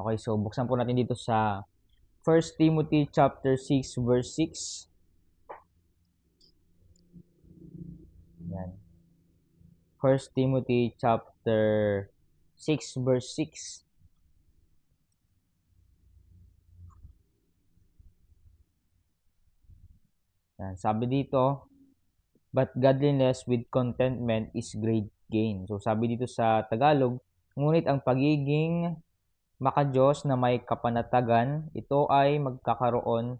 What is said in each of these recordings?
Okay, so buksan po natin dito sa 1 Timothy chapter 6 verse 6. Yan. 1 Timothy chapter 6 verse 6. Yan, sabi dito, but godliness with contentment is great gain. So sabi dito sa Tagalog, ngunit ang pagiging makajos na may kapanatagan, ito ay magkakaroon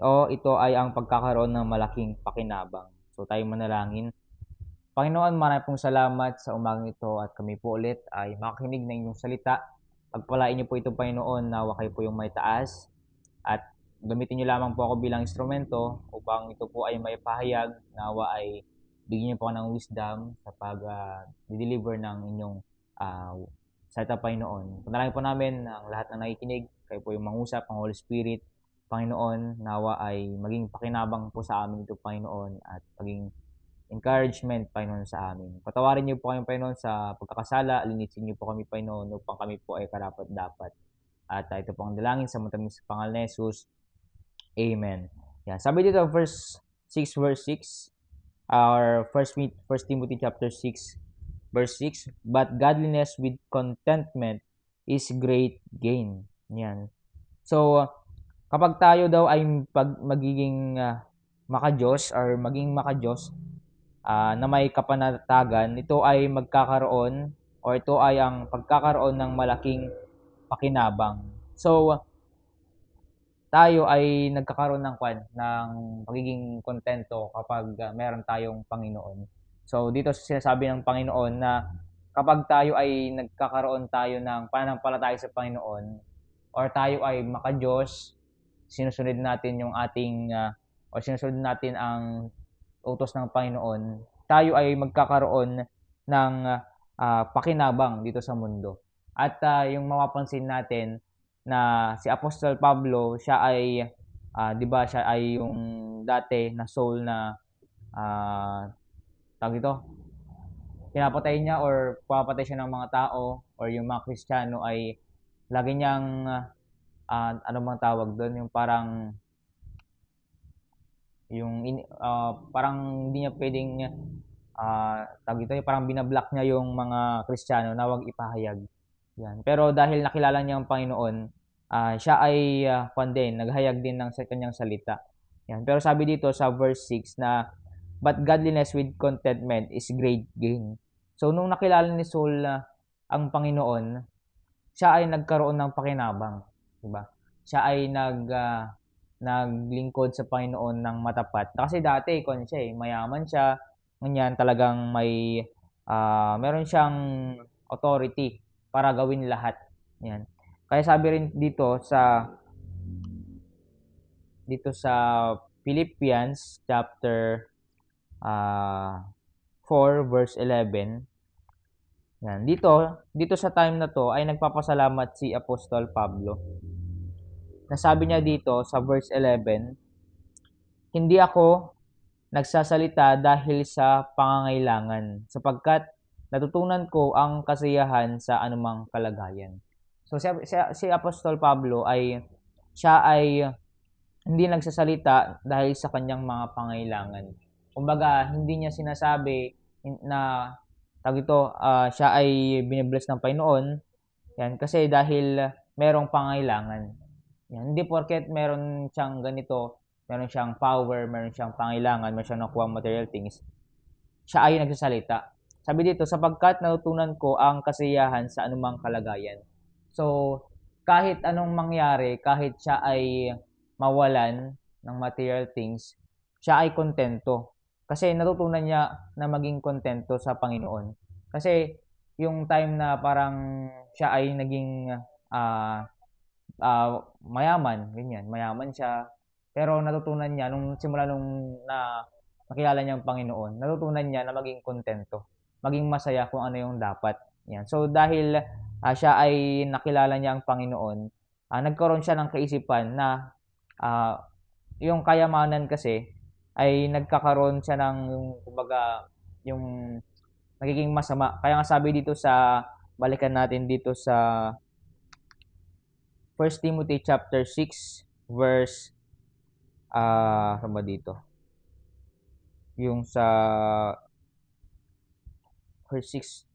o ito ay ang pagkakaroon ng malaking pakinabang. So tayo manalangin. Panginoon, marami pong salamat sa umagang ito at kami po ulit ay makinig ng inyong salita. Pagpalain niyo po ito, Panginoon, nawa kayo po yung may taas at gamitin niyo lamang po ako bilang instrumento upang ito po ay may pahayag, nawa ay bigyan niyo po ako ng wisdom sa pag-deliver ng inyong uh, salita, Panginoon. Panalangin po namin ang lahat ng nakikinig, kayo po yung mangusap, ang Holy Spirit, Panginoon, nawa ay maging pakinabang po sa amin ito, Panginoon, at maging encouragement, Panginoon, sa amin. Patawarin niyo po kami, Panginoon, sa pagkakasala. Linisin niyo po kami, Panginoon, upang kami po ay karapat-dapat. At uh, ito po ang dalangin sa matamis sa pangalan ni Jesus. Amen. Yan. Sabi dito, verse 6, verse 6, our first, first Timothy chapter 6, verse 6, But godliness with contentment is great gain. Yan. So, kapag tayo daw ay pag magiging uh, makajos or maging makajos, uh, na may kapanatagan, ito ay magkakaroon o ito ay ang pagkakaroon ng malaking pakinabang. So, tayo ay nagkakaroon ng kwan ng pagiging kontento kapag uh, meron tayong Panginoon. So, dito sinasabi ng Panginoon na kapag tayo ay nagkakaroon tayo ng pananampalataya sa Panginoon or tayo ay makajos, sinusunod natin yung ating uh, o sinusunod natin ang utos ng Panginoon, tayo ay magkakaroon ng uh, pakinabang dito sa mundo. At uh, yung mapapansin natin na si Apostol Pablo, siya ay uh, 'di ba, siya ay yung dati na soul na uh, tawag ito, pinapatay niya or papatay siya ng mga tao or yung mga Kristiyano ay lagi niyang uh, ano bang tawag doon, yung parang yung in, uh, parang hindi niya pwedeng uh, tawag ito, parang binablock niya yung mga Kristiyano na wag ipahayag. Yan. Pero dahil nakilala niya ang Panginoon, uh, siya ay uh, din, naghayag din ng sa kanyang salita. Yan. Pero sabi dito sa verse 6 na but godliness with contentment is great gain. So nung nakilala ni Saul uh, ang Panginoon, siya ay nagkaroon ng pakinabang, di ba? Siya ay nag uh, naglingkod sa Panginoon ng matapat. Kasi dati, kon siya eh, mayaman siya, ganyan, talagang may, uh, meron siyang authority para gawin lahat. Yan. Kaya sabi rin dito sa dito sa Philippians chapter uh, 4 verse 11 yan. Dito, dito sa time na to ay nagpapasalamat si Apostol Pablo nasabi niya dito sa verse 11, Hindi ako nagsasalita dahil sa pangangailangan, sapagkat natutunan ko ang kasiyahan sa anumang kalagayan. So si, si, si Apostol Pablo ay siya ay hindi nagsasalita dahil sa kanyang mga pangailangan. Kumbaga, hindi niya sinasabi na tag ito, uh, siya ay binibless ng Panginoon. Yan, kasi dahil merong pangailangan. Yan. Hindi porket meron siyang ganito, meron siyang power, meron siyang pangailangan, meron siyang nakuha material things, siya ay nagsasalita. Sabi dito, sapagkat natutunan ko ang kasiyahan sa anumang kalagayan. So, kahit anong mangyari, kahit siya ay mawalan ng material things, siya ay kontento. Kasi natutunan niya na maging kontento sa Panginoon. Kasi yung time na parang siya ay naging uh, uh, mayaman, ganyan, mayaman siya. Pero natutunan niya, nung simula nung na nakilala niya ang Panginoon, natutunan niya na maging kontento, maging masaya kung ano yung dapat. Yan. So dahil uh, siya ay nakilala niya ang Panginoon, uh, nagkaroon siya ng kaisipan na uh, yung kayamanan kasi ay nagkakaroon siya ng yung kumbaga yung nagiging masama. Kaya nga sabi dito sa balikan natin dito sa 1 Timothy chapter 6 verse ah uh, ba dito? Yung sa verse 6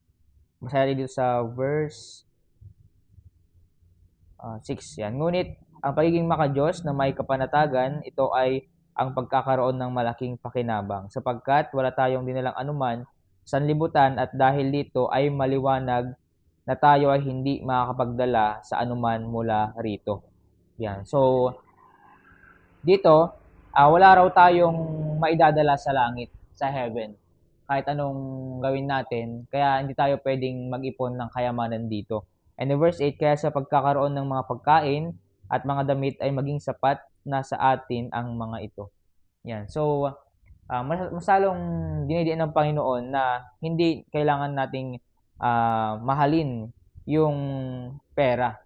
Basahin dito sa verse uh, ah, 6 yan. Ngunit ang pagiging makadiyos na may kapanatagan, ito ay ang pagkakaroon ng malaking pakinabang sapagkat wala tayong dinalang anuman sanlibutan at dahil dito ay maliwanag na tayo ay hindi makakapagdala sa anuman mula rito. Yan. So, dito, uh, wala raw tayong maidadala sa langit, sa heaven kahit anong gawin natin, kaya hindi tayo pwedeng mag-ipon ng kayamanan dito. And in verse 8, kaya sa pagkakaroon ng mga pagkain at mga damit ay maging sapat na sa atin ang mga ito. Yan. So, uh, mas, masalong dinidiin ng Panginoon na hindi kailangan nating uh, mahalin yung pera.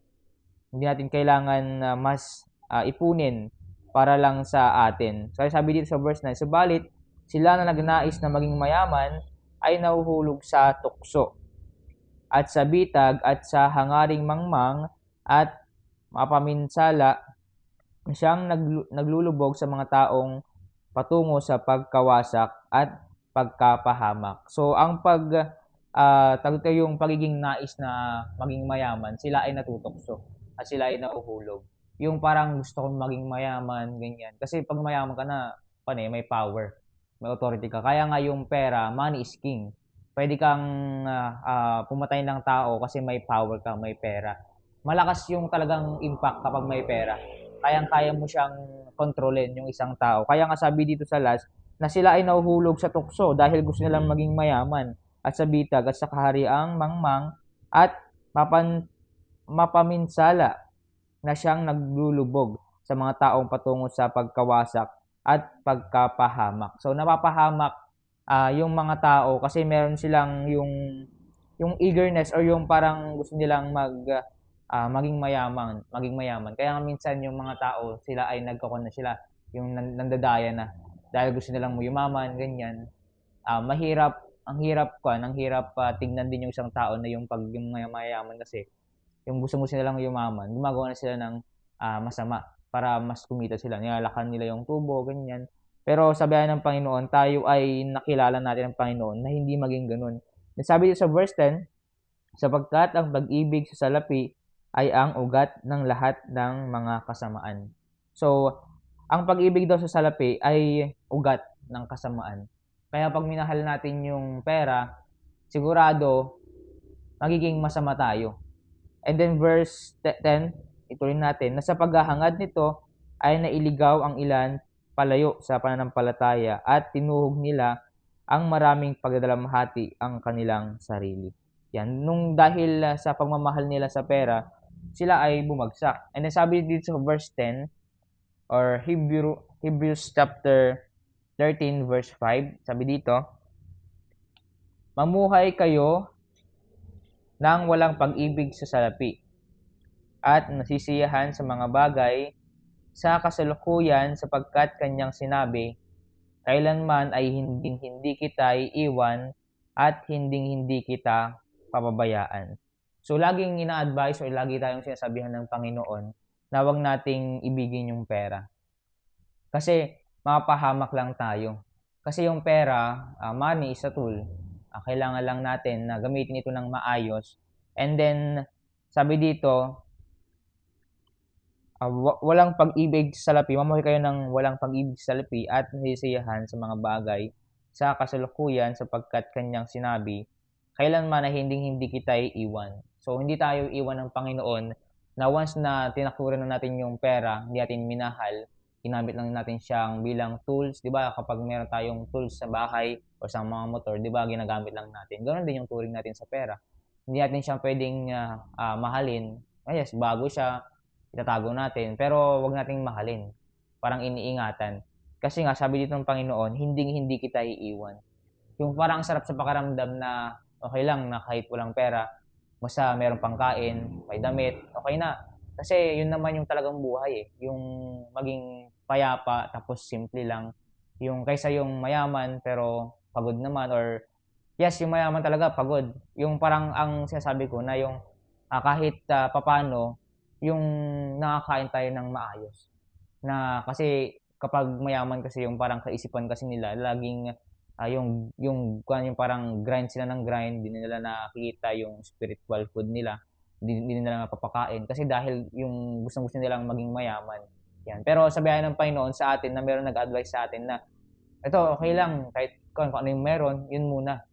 Hindi natin kailangan uh, mas uh, ipunin para lang sa atin. So, sabi dito sa verse 9, Subalit, sila na nagnais na maging mayaman ay nahuhulog sa tukso at sa bitag at sa hangaring mangmang at mapaminsala siyang naglulubog sa mga taong patungo sa pagkawasak at pagkapahamak. So ang pag uh, yung pagiging nais na maging mayaman, sila ay natutukso at sila ay nahuhulog. Yung parang gusto kong maging mayaman, ganyan. Kasi pag mayaman ka na, pan eh, may power may authority ka. Kaya nga yung pera, money is king. Pwede kang uh, uh, pumatay ng tao kasi may power ka, may pera. Malakas yung talagang impact kapag may pera. Kayang-kaya mo siyang kontrolin yung isang tao. Kaya nga sabi dito sa last, na sila ay nahuhulog sa tukso dahil gusto nilang maging mayaman at sa bitag at sa kahariang mangmang at mapan, mapaminsala na siyang naglulubog sa mga taong patungo sa pagkawasak at pagkapahamak. So napapahamak uh, yung mga tao kasi meron silang yung yung eagerness or yung parang gusto nilang mag uh, maging mayaman, maging mayaman. Kaya minsan yung mga tao, sila ay nagkakon na sila, yung nandadaya na dahil gusto nilang yumaman, ganyan. Uh, mahirap, ang hirap ko, ang hirap uh, tingnan din yung isang tao na yung pag yung mayaman kasi yung gusto mo silang yumaman, gumagawa na sila ng uh, masama para mas kumita sila. Nilalakan nila yung tubo, ganyan. Pero sabi ng Panginoon, tayo ay nakilala natin ang Panginoon na hindi maging ganun. Sabi sa verse 10, sapagkat ang pag-ibig sa salapi ay ang ugat ng lahat ng mga kasamaan. So, ang pag-ibig daw sa salapi ay ugat ng kasamaan. Kaya pag minahal natin yung pera, sigurado magiging masama tayo. And then verse 10, ituloy natin na sa paghahangad nito ay nailigaw ang ilan palayo sa pananampalataya at tinuhog nila ang maraming pagdalamhati ang kanilang sarili. Yan, nung dahil sa pagmamahal nila sa pera, sila ay bumagsak. And then sabi dito sa verse 10 or Hebrew, Hebrews chapter 13 verse 5, sabi dito, Mamuhay kayo nang walang pag-ibig sa salapi at nasisiyahan sa mga bagay sa kasalukuyan sapagkat kanyang sinabi, kailanman ay hindi hindi kita iiwan at hindi hindi kita pababayaan. So laging ina-advise o lagi tayong sinasabihan ng Panginoon na wag nating ibigin yung pera. Kasi mapahamak lang tayo. Kasi yung pera, uh, money is a tool. Uh, kailangan lang natin na gamitin ito ng maayos. And then, sabi dito, uh, walang pag-ibig sa lapi, mamuhay kayo ng walang pag-ibig sa lapi at nasisiyahan sa mga bagay sa kasalukuyan sapagkat kanyang sinabi, kailanman na hindi hindi kita iiwan. So, hindi tayo iwan ng Panginoon na once na tinakuran na natin yung pera, hindi natin minahal, ginamit lang natin siyang bilang tools, di ba? Kapag meron tayong tools sa bahay o sa mga motor, di ba, ginagamit lang natin. Ganon din yung turing natin sa pera. Hindi natin siyang pwedeng uh, uh, mahalin. Ah, yes, bago siya, itatago natin, pero wag nating mahalin. Parang iniingatan. Kasi nga, sabi dito ng Panginoon, hindi hindi kita iiwan. Yung parang sarap sa pakaramdam na okay lang na kahit walang pera, basta meron pang kain, may damit, okay na. Kasi yun naman yung talagang buhay eh. Yung maging payapa, tapos simple lang. Yung kaysa yung mayaman, pero pagod naman, or yes, yung mayaman talaga, pagod. Yung parang ang sinasabi ko na yung uh, kahit uh, papano, yung nakakain tayo ng maayos. Na kasi kapag mayaman kasi yung parang kaisipan kasi nila, laging uh, yung yung yung parang grind sila ng grind, hindi nila nakikita yung spiritual food nila, hindi, nila napapakain kasi dahil yung gustong-gusto nilang maging mayaman. Yan. Pero sabihan ng Panginoon sa atin na meron nag-advise sa atin na ito okay lang kahit kung ano yung meron, yun muna.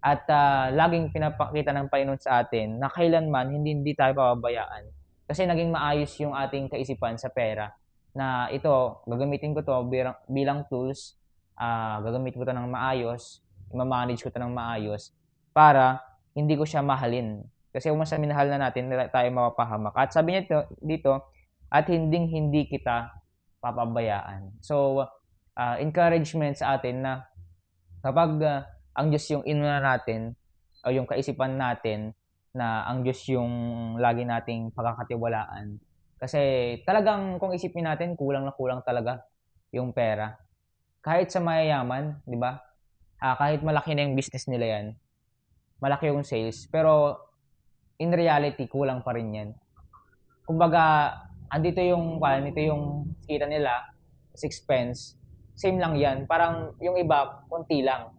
At uh, laging pinapakita ng Panginoon sa atin na kailanman hindi hindi tayo pababayaan. Kasi naging maayos yung ating kaisipan sa pera na ito, gagamitin ko to bilang, bilang tools, uh, gagamitin ko to ng maayos, i-manage ko to ng maayos para hindi ko siya mahalin. Kasi kung mas minahal na natin, tayo mapapahamak. At sabi niya dito, dito at hindi hindi kita papabayaan. So, uh, encouragement sa atin na kapag uh, ang Diyos yung inuna natin o yung kaisipan natin na ang Diyos yung lagi nating pagkakatiwalaan, kasi talagang kung isipin natin, kulang na kulang talaga yung pera. Kahit sa mayayaman, di ba? Ah, kahit malaki na yung business nila yan, malaki yung sales, pero in reality, kulang pa rin yan. Kumbaga, andito yung, andito yung kita nila, expense, same lang yan. Parang yung iba, konti lang.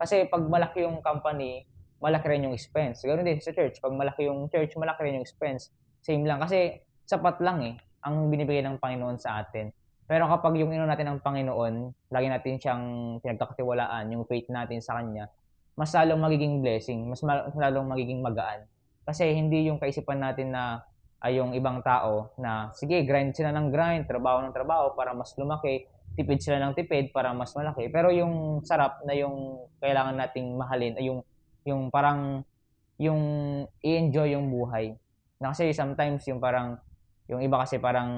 Kasi pag malaki yung company, malaki rin yung expense. Ganoon din sa church. Pag malaki yung church, malaki rin yung expense. Same lang. Kasi sapat lang eh ang binibigay ng Panginoon sa atin. Pero kapag yung ino natin ng Panginoon, lagi natin siyang pinagkakatiwalaan, yung faith natin sa Kanya, mas lalong magiging blessing, mas, lalong magiging magaan. Kasi hindi yung kaisipan natin na ay yung ibang tao na sige, grind sila ng grind, trabaho ng trabaho para mas lumaki, tipid sila ng tipid para mas malaki. Pero yung sarap na yung kailangan nating mahalin ay yung yung parang yung i-enjoy yung buhay. Na kasi sometimes yung parang yung iba kasi parang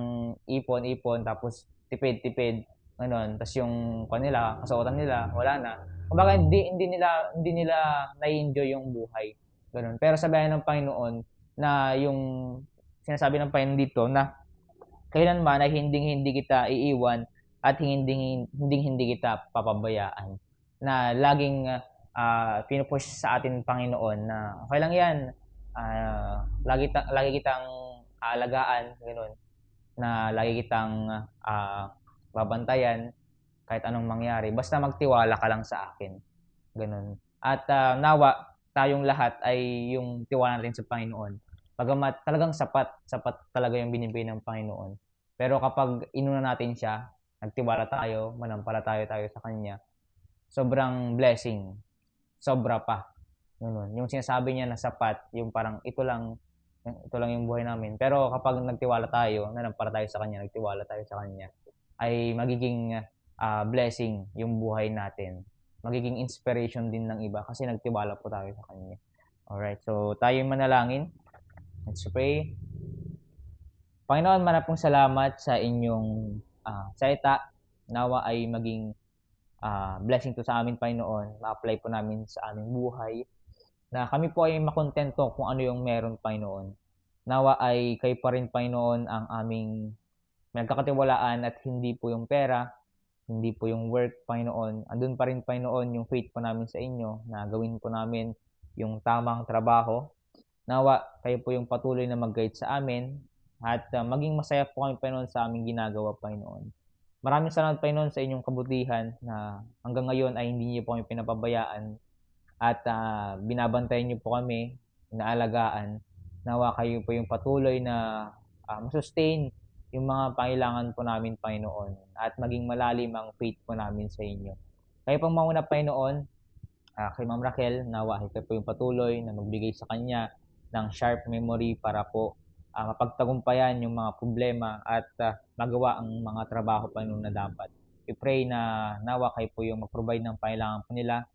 ipon-ipon tapos tipid-tipid ganun. Tapos yung kanila, kasuotan nila, wala na. Kumbaga hindi hindi nila hindi nila na-enjoy yung buhay. Ganun. Pero sabihan ng Panginoon na yung sinasabi ng Panginoon dito na kailanman ay hindi hindi kita iiwan at hindi hindi hindi kita papabayaan. Na laging uh, pinupush sa atin Panginoon na okay lang 'yan. Uh, lagi ta- lagi kitang aalagaan, ganun, na lagi kitang uh, babantayan kahit anong mangyari. Basta magtiwala ka lang sa akin. Ganun. At uh, nawa, tayong lahat ay yung tiwala natin sa Panginoon. Pagamat talagang sapat, sapat talaga yung binibigay ng Panginoon. Pero kapag inuna natin siya, nagtiwala tayo, manampalataya tayo sa Kanya, sobrang blessing. Sobra pa. Ganun. Yung sinasabi niya na sapat, yung parang ito lang ito lang yung buhay namin. Pero kapag nagtiwala tayo, nanampara tayo sa Kanya, nagtiwala tayo sa Kanya, ay magiging uh, blessing yung buhay natin. Magiging inspiration din ng iba kasi nagtiwala po tayo sa Kanya. Alright, so tayo manalangin. Let's pray. Panginoon, manapong salamat sa inyong uh, salita. Nawa ay maging uh, blessing to sa amin, Panginoon. Ma-apply po namin sa aming buhay na kami po ay makontento kung ano yung meron, Panginoon. Nawa ay kayo pa rin, Panginoon, ang aming nagkakatiwalaan at hindi po yung pera, hindi po yung work, Panginoon. Andun pa rin, Panginoon, yung faith po namin sa inyo na gawin po namin yung tamang trabaho. Nawa, kayo po yung patuloy na mag-guide sa amin at uh, maging masaya po kami, Panginoon, sa aming ginagawa, Panginoon. Maraming salamat, Panginoon, sa inyong kabutihan na hanggang ngayon ay hindi niyo po kami pinapabayaan at uh, binabantayan niyo po kami, inaalagaan. Nawa kayo po yung patuloy na uh, masustain yung mga pangailangan po namin, Panginoon, at maging malalim ang faith po namin sa inyo. Kayo pong mauna, Panginoon, uh, kay Ma'am Raquel, nawa kayo po yung patuloy na magbigay sa kanya ng sharp memory para po uh, mapagtagumpayan yung mga problema at uh, magawa ang mga trabaho pa na dapat. We pray na nawa kayo po yung mag-provide ng pangailangan po nila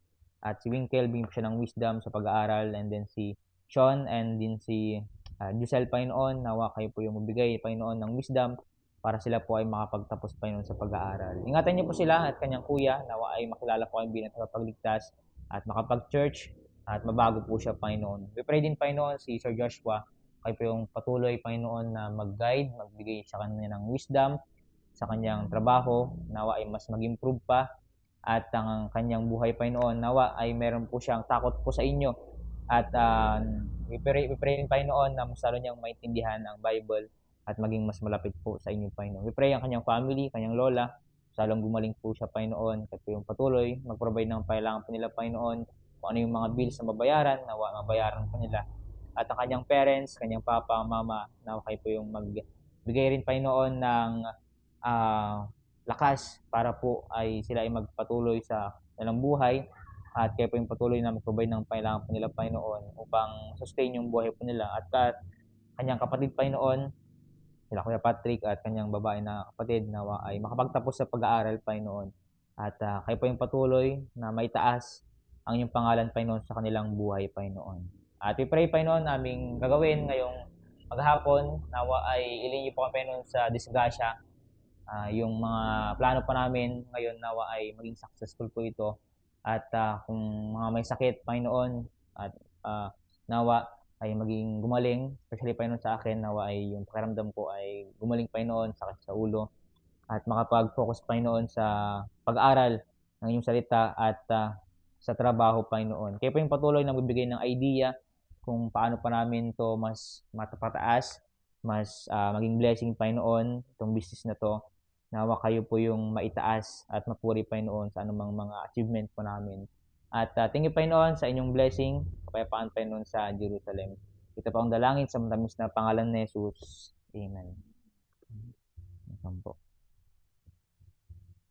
at si Winkle, bigyan siya ng wisdom sa pag-aaral. And then si Sean and din si uh, Giselle Painoon, nawa kayo po yung mabigay Painoon ng wisdom para sila po ay makapagtapos pa sa pag-aaral. Ingatan niyo po sila at kanyang kuya, nawa ay makilala po ang bilang pagligtas at makapag-church at mabago po siya Panginoon. We pray din Panginoon si Sir Joshua, kayo po yung patuloy Panginoon na mag-guide, magbigay sa kanya ng wisdom sa kanyang trabaho, nawa ay mas mag-improve pa at ang kanyang buhay pa noon nawa ay meron po siyang takot po sa inyo at uh, we pray, we pray rin pa noon na mas lalo niyang maintindihan ang Bible at maging mas malapit po sa inyo, Panginoon. We pray ang kanyang family, kanyang lola, salong gumaling po siya, Panginoon, at yung patuloy, mag-provide ng kailangan po nila, Panginoon, kung ano yung mga bills na mabayaran, nawa mabayaran po nila. At ang kanyang parents, kanyang papa, mama, nawa kayo po yung magbigay rin, Panginoon, ng uh, lakas para po ay sila ay magpatuloy sa kanilang buhay at kayo po yung patuloy na mag-provide ng kailangan po nila, Panginoon, upang sustain yung buhay po nila. At kat, kanyang kapatid, Panginoon, sila Kuya Patrick at kanyang babae na kapatid na ay makapagtapos sa pag-aaral, Panginoon. At uh, kayo po yung patuloy na maitaas ang inyong pangalan, Panginoon, sa kanilang buhay, Panginoon. At we pray, Panginoon, aming gagawin ngayong maghapon, nawa ay ilin niyo po kami, Panginoon, sa disgrasya. Uh, yung mga plano pa namin ngayon, nawa ay maging successful po ito. At uh, kung mga may sakit, Panginoon, at uh, nawa ay maging gumaling, especially Panginoon sa akin, nawa ay yung pakiramdam ko ay gumaling Panginoon sa sa ulo at makapag-focus Panginoon sa pag-aral ng iyong salita at uh, sa trabaho Panginoon. Kaya po yung patuloy na magbibigay ng idea kung paano pa namin to mas matapataas, mas uh, maging blessing Panginoon itong business na to Nawa kayo po yung maitaas at mapuri Panginoon sa anumang mga achievement po namin. At uh, thank you Panginoon sa inyong blessing, kapayapaan Panginoon sa Jerusalem. Ito pa ang dalangin sa matamis na pangalan ni Jesus. Amen. Amen.